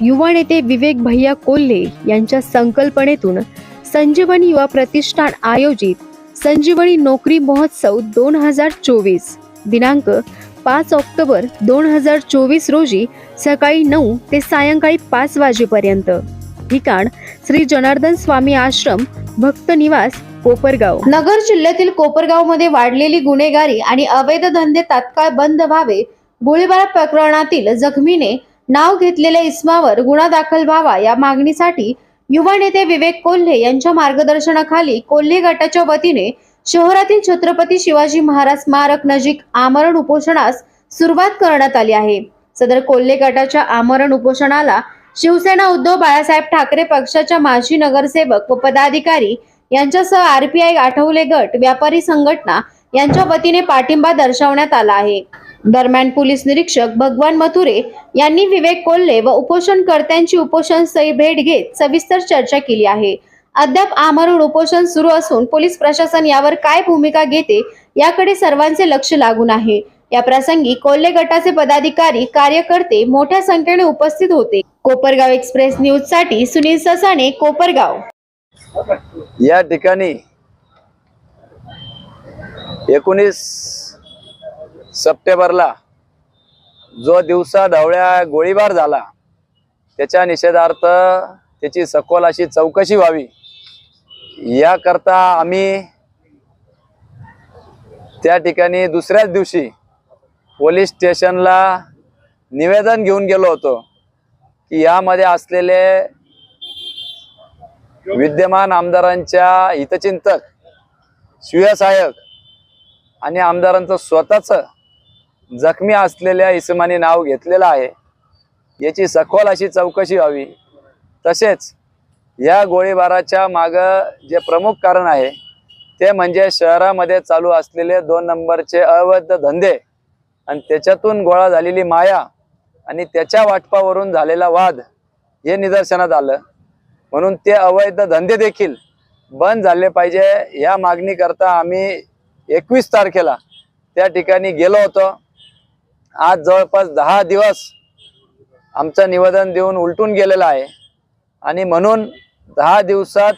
युवा नेते विवेक भैया कोल्हे यांच्या संकल्पनेतून संजीवनी युवा प्रतिष्ठान आयोजित संजीवनी नोकरी महोत्सव दोन हजार चोवीस दिनांक पाच ऑक्टोबर दोन हजार चोवीस रोजी सकाळी नऊ ते सायंकाळी पाच वाजेपर्यंत. ठिकाण श्री जनार्दन स्वामी आश्रम भक्त निवास कोपरगाव. नगर जिल्ह्यातील कोपरगावमध्ये वाढलेली गुन्हेगारी आणि अवैध धंदे तात्काळ बंद व्हावे गोळीबार प्रकरणातील जखमीने नाव घेतलेल्या इस्मावर गुन्हा दाखल व्हावा या मागणीसाठी युवा नेते विवेक कोल्हे यांच्या मार्गदर्शनाखाली कोल्हे गटाच्या वतीने शहरातील छत्रपती शिवाजी महाराज स्मारक नजीक आमरण उपोषणास सुरुवात करण्यात आली आहे. सदर कोल्हे गटाच्या आमरण उपोषणाला शिवसेना उद्धव बाळासाहेब ठाकरे पक्षाच्या माजी नगरसेवक व पदाधिकारी यांच्यासह आरपीआय आठवले गट व्यापारी संघटना यांच्या वतीने पाठिंबा दर्शवण्यात आला आहे. दरम्यान पोलीस निरीक्षक भगवान मथुरे यांनी विवेक कोल्हे व उपोषणकर्त्यांची उपोषण स्थळी भेट घेत सविस्तर चर्चा केली आहे. अद्याप आमरण उपोषण सुरू असून पोलीस प्रशासन यावर काय भूमिका घेते याकडे सर्वांचे लक्ष लागून आहे. या प्रसंगी कोल्हे गटाचे पदाधिकारी कार्यकर्ते मोठ्या संख्येने उपस्थित होते. कोपरगाव एक्सप्रेस न्यूजसाठी सुनील ससाणे कोपरगाव. या ठिकाणी एकोणीस सप्टेंबरला जो दिवसा ढवळ्या गोळीबार झाला त्याच्या निषेधार्थ त्याची सखोल अशी चौकशी व्हावी. याकरता आम्ही त्या ठिकाणी दुसऱ्याच दिवशी पोलीस स्टेशनला निवेदन घेऊन गेलो होतो की यामध्ये असलेले विद्यमान आमदारांच्या हितचिंतक शिवसहायक आणि आमदारांचं स्वतःचं जखमी असलेल्या इसमाने नाव घेतलेलं आहे. याची सखोल अशी चौकशी व्हावी. तसेच या गोळीबाराच्या मागं जे प्रमुख कारण आहे ते म्हणजे शहरामध्ये चालू असलेले दोन नंबरचे अवैध धंदे आणि त्याच्यातून गोळा झालेली माया आणि त्याच्या वाटपावरून झालेला वाद हे निदर्शनात आलं. म्हणून ते अवैध धंदे देखील बंद झाले पाहिजे. या मागणीकरता आम्ही एकवीस तारखेला त्या ठिकाणी गेलो होतो. आज जवळपास दहा दिवस आमचं निवेदन देऊन उलटून गेलेलं आहे. आणि म्हणून दहा दिवसात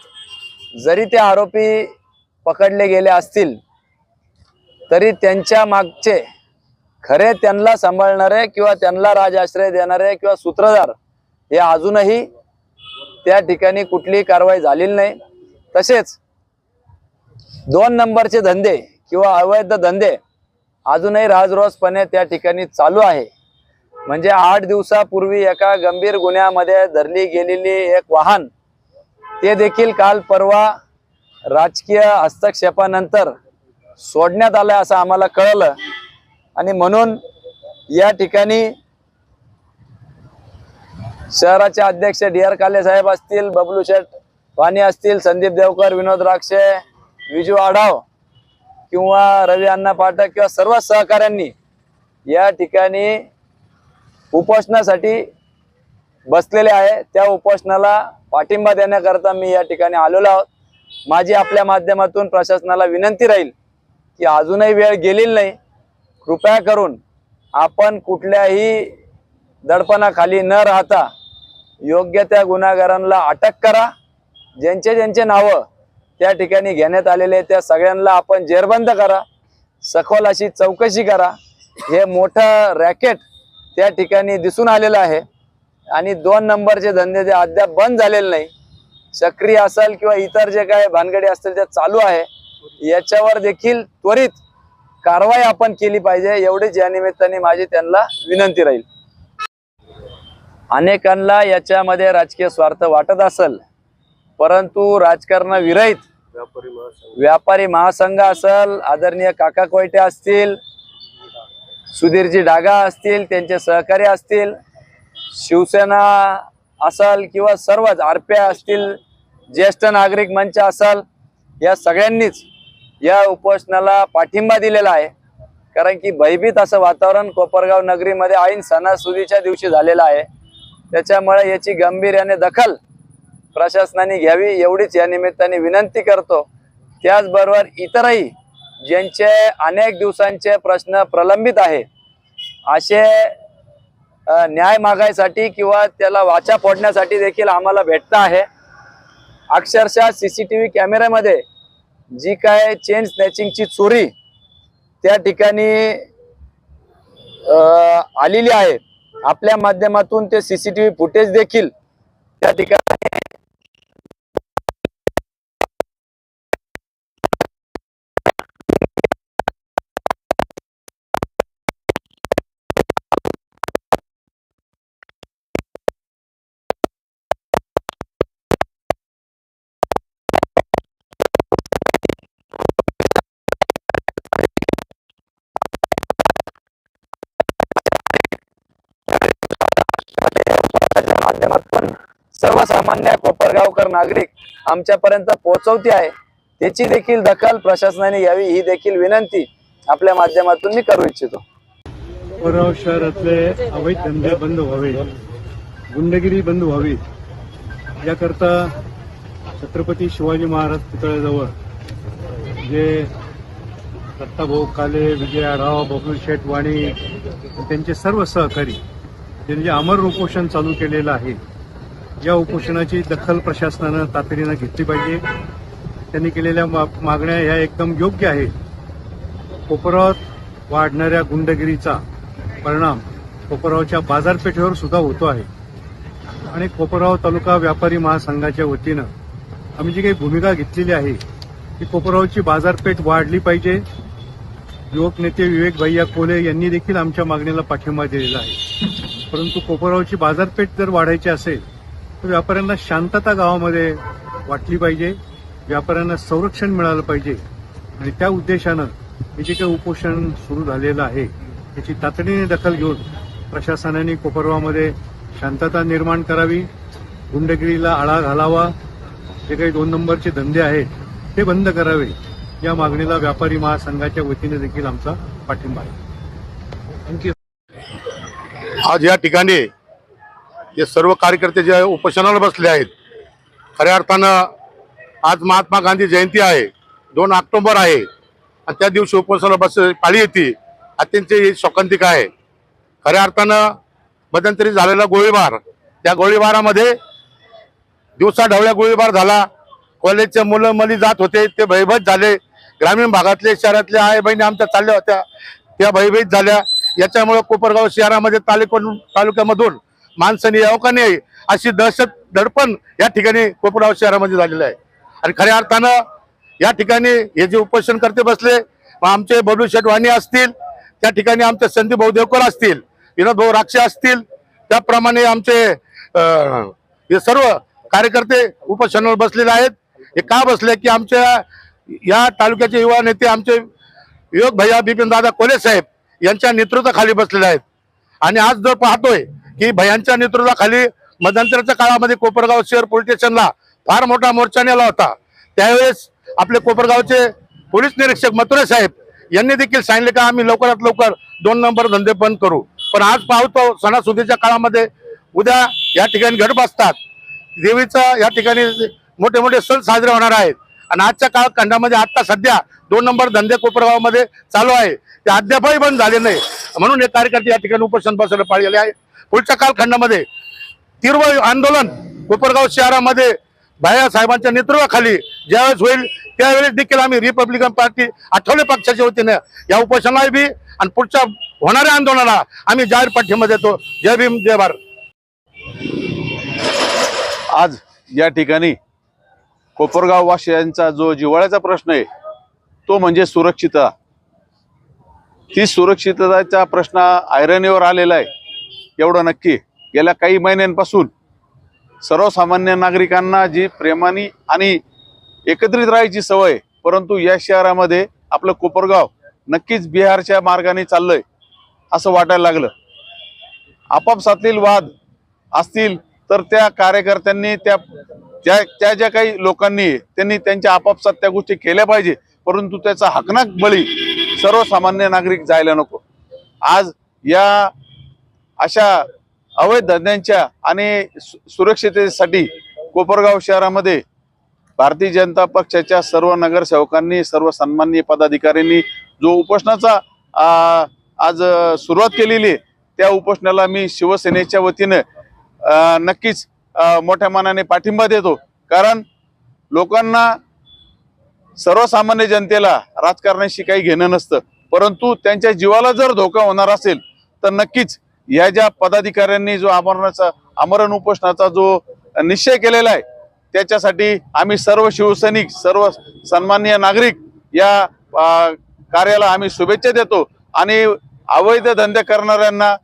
जरी ते आरोपी पकडले गेले असतील तरी त्यांच्या मागचे खरे त्यांना सांभाळणारे किंवा त्यांना राजाश्रय देणारे किंवा सूत्रधार हे अजूनही त्या ठिकाणी कुठलीही कारवाई झालेली नाही. तसेच दोन नंबरचे धंदे किंवा अवैध धंदे अजूनही राजरोसपणे त्या ठिकाणी चालू आहे. म्हणजे आठ दिवसापूर्वी एका गंभीर गुन्ह्यामध्ये धरली गेलेली एक वाहन ते देखील काल परवा राजकीय हस्तक्षेपानंतर सोडण्यात आलं असं आम्हाला कळलं. आणि म्हणून या ठिकाणी शहराचे अध्यक्ष डी आर काले साहेब असतील बबलू शेठ वाणी असतील संदीप देवकर विनोद राक्षे विजू आढाव किंवा रवी अण्णा पाठक किंवा सर्व सहकाऱ्यांनी या ठिकाणी उपोषणासाठी बसलेले आहे. त्या उपोषणाला पाठिंबा देण्याकरता मी या ठिकाणी आलेलो आहोत. माझी आपल्या माध्यमातून प्रशासनाला विनंती राहील की अजूनही वेळ गेलेली नाही. कृपया करून आपण कुठल्याही दडपणाखाली न राहता योग्य त्या गुन्हेगारांना अटक करा. ज्यांचे ज्यांचे नावं त्या ठिकाणी घेण्यात आलेले त्या सगळ्यांना आपण जेरबंद करा. सखोल अशी चौकशी करा. हे मोठं रॅकेट त्या ठिकाणी दिसून आलेलं आहे. आणि दोन नंबरचे धंदे जे अद्याप बंद झालेले नाही. सक्रिय असेल किंवा इतर जे काय भानगडी असतील ते चालू आहे. याच्यावर देखील त्वरित कारवाई आपण केली पाहिजे. एवढीच या निमित्ताने माझी त्यांना विनंती राहील. अनेकांना याच्यामध्ये राजकीय स्वार्थ वाटत असेल परंतु राजकारणा विरहित व्यापारी महासंघ. असेल आदरणीय काका कोयटे असतील सुधीरजी डागा असतील त्यांचे सहकारी असतील शिवसेना असल किंवा सर्वच आरपीआय असतील ज्येष्ठ नागरिक मंच असल या सगळ्यांनीच या उपोषणाला पाठिंबा दिलेला आहे. कारण की भयभीत असं वातावरण कोपरगाव नगरीमध्ये ऐन सणासुदीच्या दिवशी झालेलं आहे. त्याच्यामुळे याची गांभीर्याने दखल प्रशासनाने घ्यावी एवढीच या निमित्ताने विनंती करतो. त्याचबरोबर इतरही ज्यांचे अनेक दिवसांचे प्रश्न प्रलंबित आहे असे न्याय मागायसाठी किंवा त्याला वाचा फोडण्यासाठी देखील आम्हाला भेटत आहे. अक्षरशः सी सी टी व्ही कॅमेऱ्यामध्ये जी काय चेन स्नॅचिंगची चोरी त्या ठिकाणी आलेली आहे. आपल्या माध्यमातून ते C C T V footage देखील त्या ठिकाणी सर्वसामान्य कोपरगावकर नागरिक आमच्यापर्यंत पोहोचवते आहे. त्याची देखील दखल प्रशासनाने यावी ही देखील विनंती आपल्या माध्यमातून मी करू इच्छितो. कोपरगाव शहरातले अवैध धंदे बंद व्हावे गुंडगिरी बंद व्हावी याकरता छत्रपती शिवाजी महाराज पुतळ्याजवळ जे दत्ताभाऊ काले विजय आढाव बबलू शेठ वाणी त्यांचे सर्व सहकारी त्यांनी जे अमर उपोषण चालू केलेलं आहे या उपोषणाची दखल प्रशासनानं तातडीनं घेतली पाहिजे. त्यांनी केलेल्या मा- मागण्या ह्या एकदम योग्य आहेत. कोपरावात वाढणाऱ्या गुंडगिरीचा परिणाम कोपरावच्या बाजारपेठेवर सुद्धा होतो आहे. आणि कोपराव तालुका व्यापारी महासंघाच्या वतीनं आम्ही जी काही भूमिका घेतलेली आहे की कोपरावची बाजारपेठ वाढली पाहिजे. युवक नेते विवेक भैया कोले यांनी देखील आमच्या मागणीला पाठिंबा दिलेला आहे. परंतु कोपरावची बाजारपेठ जर वाढायची असेल व्यापाऱ्यांना शांतता गावामध्ये वाटली पाहिजे व्यापाऱ्यांना संरक्षण मिळालं पाहिजे. आणि त्या उद्देशानं हे जे काही उपोषण सुरू झालेलं आहे याची तातडीने दखल घेऊन प्रशासनाने कोपरवामध्ये शांतता निर्माण करावी गुंडगिरीला आळा घालावा जे काही दोन नंबरचे धंदे आहेत ते बंद करावे या मागणीला व्यापारी महासंघाच्या वतीने देखील आमचा पाठिंबा आहे. थँक्यू आज या ठिकाणी हे सर्व कार्यकर्ते जे उपोषणाला बसले आहेत खऱ्या अर्थानं आज महात्मा गांधी जयंती आहे दोन ऑक्टोंबर आहे आणि त्या दिवशी उपोषणाला बस पाळी येते अत्यंत शोकांतिक आहे. खऱ्या अर्थानं मध्यंतरी झालेला गोळीबार त्या गोळीबारामध्ये दिवसा ढवळ्या गोळीबार झाला. कॉलेजचे मुलं मुली जात होते ते भयभीत झाले. ग्रामीण भागातले शहरातले आई बहिणी आमच्या चालल्या होत्या त्या भयभीत झाल्या. याच्यामुळं कोपरगाव शहरामध्ये तालुक्या तालुक्यामधून माणसाने यावं का नाही. अशी दहशत दडपण या ठिकाणी कोपरगाव शहरामध्ये झालेलं आहे. आणि खऱ्या अर्थानं या ठिकाणी हे जे उपोषण करते बसले आमचे बबलू शेटवाणी असतील त्या ठिकाणी आमचे संदीप भाऊ देवकर असतील विनोद भाऊ राक्षे असतील त्याप्रमाणे आमचे हे सर्व कार्यकर्ते उपोषणावर बसलेले आहेत. हे का बसले की आमच्या या तालुक्याचे युवा नेते आमचे युवक भैया बिपिन दादा कोले साहेब यांच्या नेतृत्वाखाली बसलेले आहेत. आणि आज जर पाहतोय की भयांच्या नेतृत्वाखाली मध्यंतराच्या काळामध्ये कोपरगाव शहर पोलीस स्टेशनला फार मोठा मोर्चा नेला होता. त्यावेळेस आपले कोपरगावचे पोलीस निरीक्षक मथुरे साहेब यांनी देखील सांगितले का आम्ही लवकरात लवकर दोन नंबर धंदे बंद करू. पण आज पाहतो सणासुदीच्या काळामध्ये उद्या या ठिकाणी घट बसतात. देवीचा या ठिकाणी मोठे मोठे सण साजरे होणार आहेत. आणि आजच्या काळखंडामध्ये आता सध्या दोन नंबर धंदे कोपरगावमध्ये चालू आहे. ते अद्यापही बंद झाले नाही. म्हणून हे कार्यकर्ते या ठिकाणी उपोषण बसवलं पाळलेले आहे. पुढच्या कालखंडामध्ये तीव्र आंदोलन कोपरगाव शहरामध्ये भैया साहेबांच्या नेतृत्वाखाली ज्यावेळेस होईल त्यावेळेस देखील आम्ही रिपब्लिकन पार्टी आठवले पक्षाच्या वतीने या उपोषणाला बी आणि पुढच्या होणाऱ्या आंदोलनाला आम्ही जाहीर पाठिंबा देतो. जय भीम जय भारत. आज या ठिकाणी कोपरगाव वासियांचा जो जिव्हाळ्याचा प्रश्न आहे तो म्हणजे सुरक्षितता. ती सुरक्षिततेचा प्रश्न ऐरणीवर आलेला आहे. एवढं नक्की. गेल्या काही महिन्यांपासून सर्वसामान्य नागरिकांना जी प्रेमाने आणि एकत्रित राहायची सवय परंतु या शहरामध्ये आपलं कोपरगाव नक्कीच बिहारच्या मार्गाने चाललंय असं वाटायला लागलं. आपापसातील वाद असतील तर त्या कार्यकर्त्यांनी त्या ज्या त्या ज्या काही लोकांनी त्यांनी त्यांच्या आपापसात त्या गोष्टी केल्या पाहिजे परंतु त्याचा हकनाक बळी सर्वसामान्य नागरिक जायला नको. आज या अशा अवैध धंद्यांच्या आणि सु- सुरक्षिततेसाठी कोपरगाव शहरामध्ये भारतीय जनता पक्षाच्या सर्व नगरसेवकांनी सर्व सन्माननीय पदाधिकाऱ्यांनी जो उपोषणाचा आज सुरुवात केलेली आहे त्या उपोषणाला मी शिवसेनेच्या वतीनं नक्कीच मोठ्या मनाने पाठिंबा देतो. कारण लोकांना सर्वसामान्य जनतेला राजकारणाशी काही घेणं नसतं. परंतु त्यांच्या जीवाला जर धोका होणार असेल तर नक्कीच या ज्या पदाधिकाऱ्यांनी जो आमरणाचा आमरण उपोषणाचा जो निश्चय केलेला आहे त्याच्यासाठी आम्ही सर्व शिवसैनिक सर्व सन्मान्य नागरिक या कार्याला आम्ही शुभेच्छा देतो. आणि अवैध धंदे करणाऱ्यांना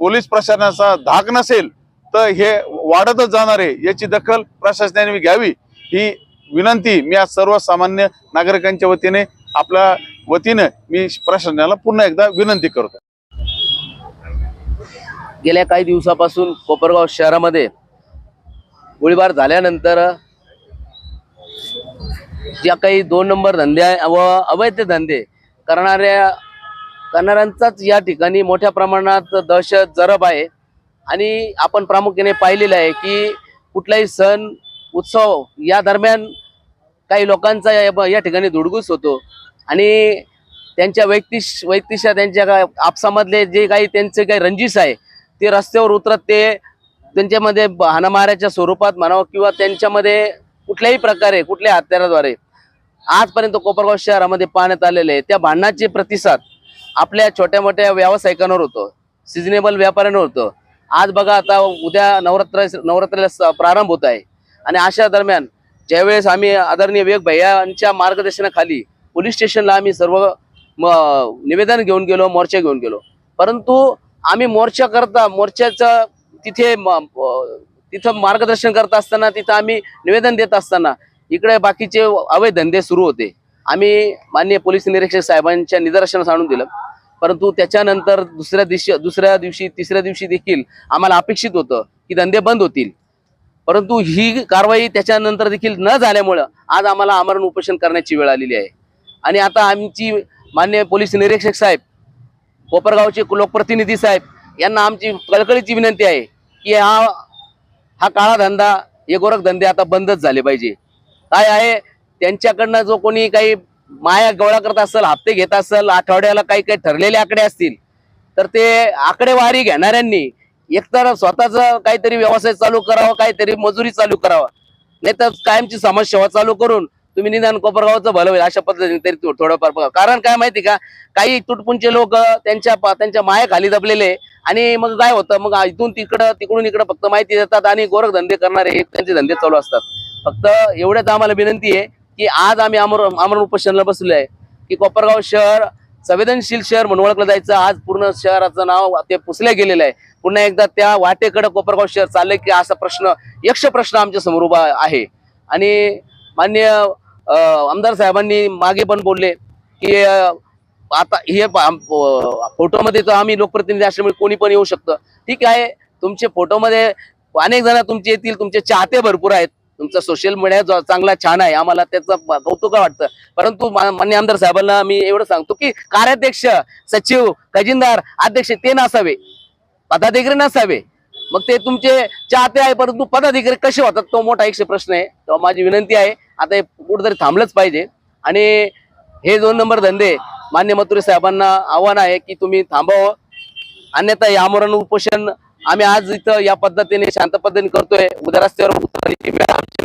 पोलीस प्रशासनाचा धाक नसेल तर हे वाढतच जाणार आहे याची दखल प्रशासनाने घ्यावी. ही विनंती मी आज सर्वसामान्य नागरिकांच्या वतीने आपल्या वतीनं मी प्रशासनाला पुन्हा एकदा विनंती करतो. गेल्या काही दिवसापासून कोपरगाव शहरामध्ये गोळीबार झाल्यानंतर ज्या काही दोन नंबर धंदे आहे व अवैध धंदे करणाऱ्या करणाऱ्यांचाच या ठिकाणी मोठ्या प्रमाणात दहशत जरब आहे. आणि आपण प्रामुख्याने पाहिलेलं आहे की कुठलाही सण उत्सव या दरम्यान काही लोकांचा या या ठिकाणी धुडगूस होतो. आणि त्यांच्या वैयक्तिक वैयक्तिशा त्यांच्या आपसामधले जे काही त्यांचे काही रंजिश आहे ते रस्त्यावर उतरत ते त्यांच्यामध्ये हाणामाऱ्याच्या स्वरूपात म्हणावं किंवा त्यांच्यामध्ये कुठल्याही प्रकारे कुठल्या हत्याराद्वारे. आजपर्यंत कोपरगाव शहरामध्ये पाहण्यात आलेले आहे त्या भांडणाचे प्रतिसाद आपल्या छोट्या मोठ्या व्यावसायिकांवर होतो. सिजनेबल व्यापाऱ्यांवर होतं. आज बघा आता उद्या नवरात्र नवरात्राला प्रारंभ होत आहे. आणि अशा दरम्यान ज्यावेळेस आम्ही आदरणीय वेग भैयांच्या मार्गदर्शनाखाली पोलीस स्टेशनला आम्ही सर्व निवेदन घेऊन गेलो मोर्चा घेऊन गेलो. परंतु आम्ही मोर्चा करता मोर्चाचं तिथे म- तिथं मार्गदर्शन करत असताना तिथं आम्ही निवेदन देत असताना इकडे बाकीचे अवैध धंदे सुरू होते. आम्ही माननीय पोलीस निरीक्षक साहेबांच्या निदर्शनास आणून दिलं. परंतु त्याच्यानंतर दुसऱ्या दिवशी दुसऱ्या दिवशी तिसऱ्या दिवशी देखील आम्हाला अपेक्षित होतं की धंदे बंद होतील. परंतु ही कारवाई त्याच्यानंतर देखील न झाल्यामुळं आज आम्हाला आमरण उपोषण करण्याची वेळ आलेली आहे. आणि आता आमची मान्य पोलीस निरीक्षक साहेब कोपरगावचे लोकप्रतिनिधी साहेब यांना आमची कळकळीची विनंती आहे की हा हा काळा धंदा हे धंदे आता बंदच झाले पाहिजे. काय आहे त्यांच्याकडनं जो कोणी काही माया गोळा करत असेल हप्ते घेत असेल आठवड्याला काही काही ठरलेले आकडे असतील तर ते आकडेवारी घेणाऱ्यांनी एकतर स्वतःचा काहीतरी व्यवसाय चालू करावा काहीतरी मजुरी चालू करावा नाही तर कायमची समाजसेवा चालू करून तुम्ही निदान कोपरगावचं भलं होईल अशा पद्धतीने तरी थोडंफार बघा. कारण काय माहिती का? काही तुटपुंचे लोक त्यांच्या त्यांच्या मायाखाली दबलेले आणि मग काय होतं? मग इथून तिकडं तिकडून इकडं फक्त माहिती देतात आणि गोरख धंदे करणारे हे त्यांचे धंदे चालू असतात. फक्त एवढ्याच आम्हाला विनंती आहे की आज आम्ही आमर आमरण उपोषणाला बसलो आहे की कोपरगाव शहर संवेदनशील शहर म्हणून ओळखलं जायचं. आज पूर्ण शहराचं नाव ते पुसलं गेलेलं आहे. पुन्हा एकदा त्या वाटेकडे कोपरगाव शहर चाललंय की असा प्रश्न यक्ष प्रश्न आमच्यासमोर उभा आहे. आणि मान्य आमदार साहेबांनी मागे पण बोलले की आता हे फोटोमध्ये तर आम्ही लोकप्रतिनिधी असल्यामुळे कोणी पण येऊ शकतं. ठीक आहे तुमचे फोटोमध्ये अनेक जण तुमचे येतील तुमचे चाहते भरपूर आहेत. तुमचा सोशल मीडिया जो चांगला छान आहे आम्हाला त्याचं कौतुक वाटतं. परंतु मान्य आमदार साहेबांना मी एवढं सांगतो की कार्याध्यक्ष सचिव खजिनदार अध्यक्ष ते नसावे पदाधिकारी नसावे. मग ते तुमचे चाहते आहे परंतु पदाधिकारी कसे होतात तो मोठा एकशे प्रश्न आहे. तेव्हा माझी विनंती आहे आता हे कुठंतरी थांबलंच पाहिजे. आणि हे दोन नंबर धंदे मान्य मथुरे साहेबांना आव्हान आहे की तुम्ही थांबावं. अन्यथा हे आमरण उपोषण आम्ही आज इथं या पद्धतीने शांत पद्धतीने करतोय. उद्या रस्त्यावर उतरण्याची वेळ आमची